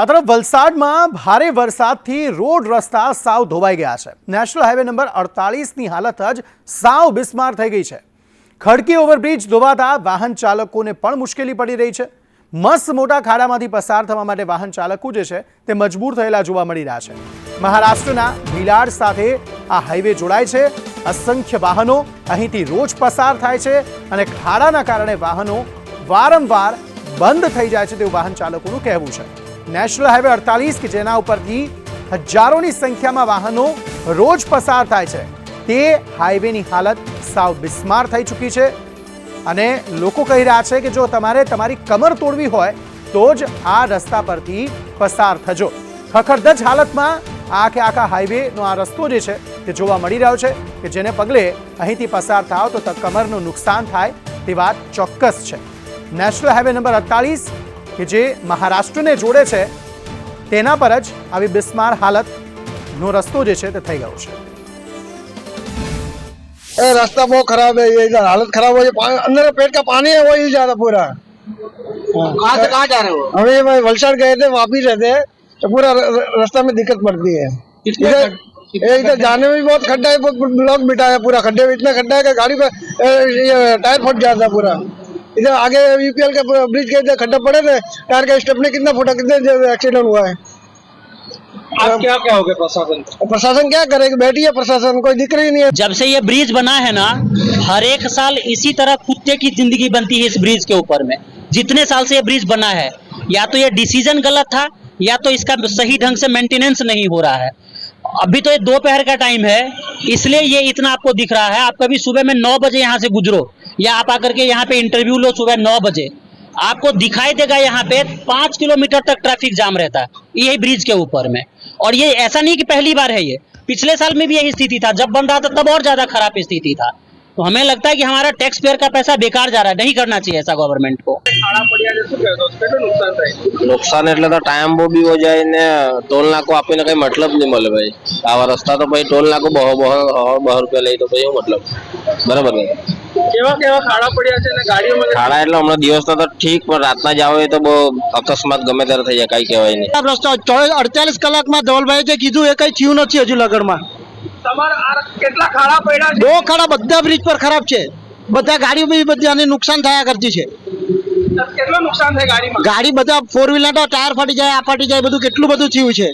આ તરફ વલસાડમાં ભારે વરસાદથી રોડ રસ્તા સાવ ધોવાઈ ગયા છે નેશનલ હાઈવે નંબર અડતાલીસની હાલત જ સાવ બિસ્માર થઈ ગઈ છે ખડકી ઓવરબ્રિજ ધોવાતા વાહન ચાલકોને પણ મુશ્કેલી પડી રહી છે મસ્ત મોટા ખાડામાંથી પસાર થવા માટે વાહન ચાલકો જે છે તે મજબૂર થયેલા જોવા મળી રહ્યા છે મહારાષ્ટ્રના ભિલાડ સાથે આ હાઈવે જોડાય છે અસંખ્ય વાહનો અહીંથી રોજ પસાર થાય છે અને ખાડાના કારણે વાહનો વારંવાર બંધ થઈ જાય છે તેવું વાહન ચાલકોનું કહેવું છે નેશનલ હાઈવે અડતાલીસ કે જેના ઉપરથી હજારોની સંખ્યામાં વાહનો રોજ પસાર થાય છે તે હાઈવેની હાલત સાવ બિસ્માર થઈ ચૂકી છે અને લોકો કહી રહ્યા છે કે જો તમારે તમારી કમર તોડવી હોય તો જ આ રસ્તા પરથી પસાર થજો ખખડધજ હાલતમાં આખે આખા હાઈવેનો આ રસ્તો જે છે તે જોવા મળી રહ્યો છે કે જેને પગલે અહીંથી પસાર થાવ તો કમરનું નુકસાન થાય તે વાત ચોક્કસ છે નેશનલ હાઈવે નંબર અડતાલીસ કે જે મહારાષ્ટ્રને જોડે છે તેના પર જ આવી બિસ્માર હાલતનો રસ્તો જે છે તે થઈ ગયો છે ए, रास्ता बहुत खराब है ये इधर हालत खराब हो अंदर पेट का पानी है वही ज्यादा पूरा कहाँ से कहाँ जा रहे हो अभी भाई वलसाड़ गए थे वापिस रहते तो पूरा रास्ता में दिक्कत पड़ती है इधर इधर जाने में भी बहुत खड्डा है ब्लॉक बिठा है पूरा खड्डे में इतना खड्डा है कि गाड़ी का टायर फट जाता है पूरा इधर आगे यूपीएल के ब्रिज के इधर खड्डा पड़े थे टायर का स्टेप ने कितना फुटा कितने एक्सीडेंट हुआ है आप क्या प्रशासन प्रशासन क्या करेगा बैठी है प्रशासन कोई दिख रही नहीं है जब से ये ब्रिज बना है ना हर एक साल इसी तरह कुत्ते की जिंदगी बनती है इस ब्रिज के ऊपर में जितने साल से ये ब्रिज बना है या तो ये डिसीजन गलत था या तो इसका सही ढंग से मेंटेनेंस नहीं हो रहा है अभी तो ये दोपहर का टाइम है इसलिए ये इतना आपको दिख रहा है आप कभी सुबह में नौ बजे यहाँ से गुजरो या आप आकर के यहाँ पे इंटरव्यू लो सुबह नौ बजे आपको दिखाई देगा यहाँ पे पांच किलोमीटर तक ट्रैफिक जाम रहता है यही ब्रिज के ऊपर में और ये ऐसा नहीं कि पहली बार है ये पिछले साल में भी यही स्थिति था जब बन रहा था तब और ज़्यादा खराब स्थिति था तो हमें लगता है कि हमारा टैक्स पेअर का पैसा बेकार जा रहा नहीं करना चाहिए ऐसा गवर्नमेंट को खाड़ा पड़िया जैसे कह दो कितना नुकसान रहे नुकसान એટલે તો ટાયમ્બો બી હો જાય ને ટોલ નાકો આપીને કઈ મતલબ નહિ મળે ભાઈ આવા રસ્તા તો ભઈ ટોલ નાકો બહો બહો બહો પર લઈ તો ભઈ શું મતલબ બરાબર કેવા કેવા ખાડા પડ્યા છે ને ગાડીઓમાં ખાડા એટલે અમારો દિવસ તો તો ઠીક પણ રાતના જાવે તો બ અચાનક ગમે તેર થઈ જાય કાઈ કહેવાય નહીં આવા રસ્તા 24 48 કલાકમાં દવલભાઈ જે કીધું એકાઈ થી ઉનો છે હજી લગનમાં બહુ ખાડા બધા બ્રિજ પર ખરાબ છે બધા ગાડીઓ બી બધાને નુકસાન થયા કરતી છે કેટલું નુકસાન થાય ગાડી બધા ફોર વ્હીલર ટાયર ફાટી જાય આ ફાટી જાય બધું કેટલું બધું થયું છે